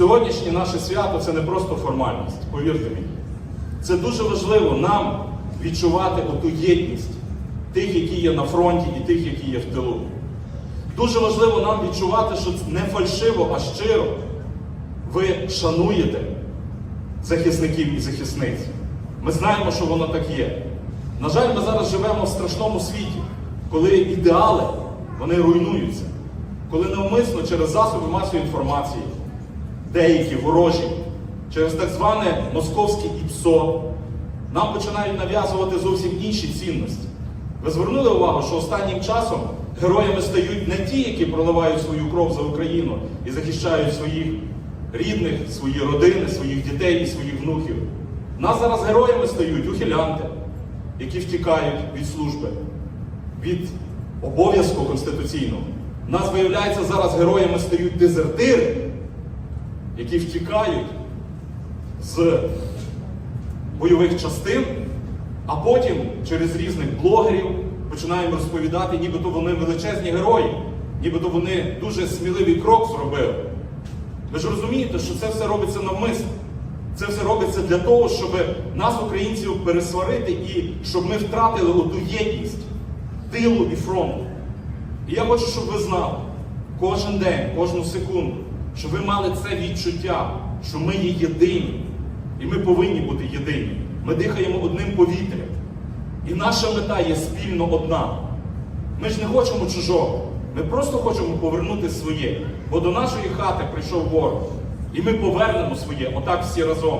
Сьогоднішнє наше свято це не просто формальність, повірте мені. Це дуже важливо нам відчувати оту єдність тих, які є на фронті, і тих, які є в тилу. Дуже важливо нам відчувати, що не фальшиво, а щиро ви шануєте захисників і захисниць. Ми знаємо, що воно так є. На жаль, ми зараз живемо в страшному світі, коли ідеали вони руйнуються, коли навмисно через засоби масової інформації, деякі ворожі, через так зване московське ІПСО, нам починають нав'язувати зовсім інші цінності. Ви звернули увагу, що останнім часом героями стають не ті, які проливають свою кров за Україну і захищають своїх рідних, свої родини, своїх дітей і своїх внуків. Нас зараз героями стають ухилянти, які втікають від служби, від обов'язку конституційного. Нас, виявляється, зараз героями стають дезертири, які втікають з бойових частин, а потім через різних блогерів починаємо розповідати, нібито вони величезні герої, нібито вони дуже сміливий крок зробили. Ви ж розумієте, що це все робиться навмисно. Це все робиться для того, щоб нас, українців, пересварити і щоб ми втратили оту єдність тилу і фронту. І я хочу, щоб ви знали кожен день, кожну секунду, щоб ви мали це відчуття, що ми є єдині. І ми повинні бути єдині. Ми дихаємо одним повітрям. І наша мета є спільно одна. Ми ж не хочемо чужого. Ми просто хочемо повернути своє. Бо до нашої хати прийшов ворог. І ми повернемо своє, отак всі разом.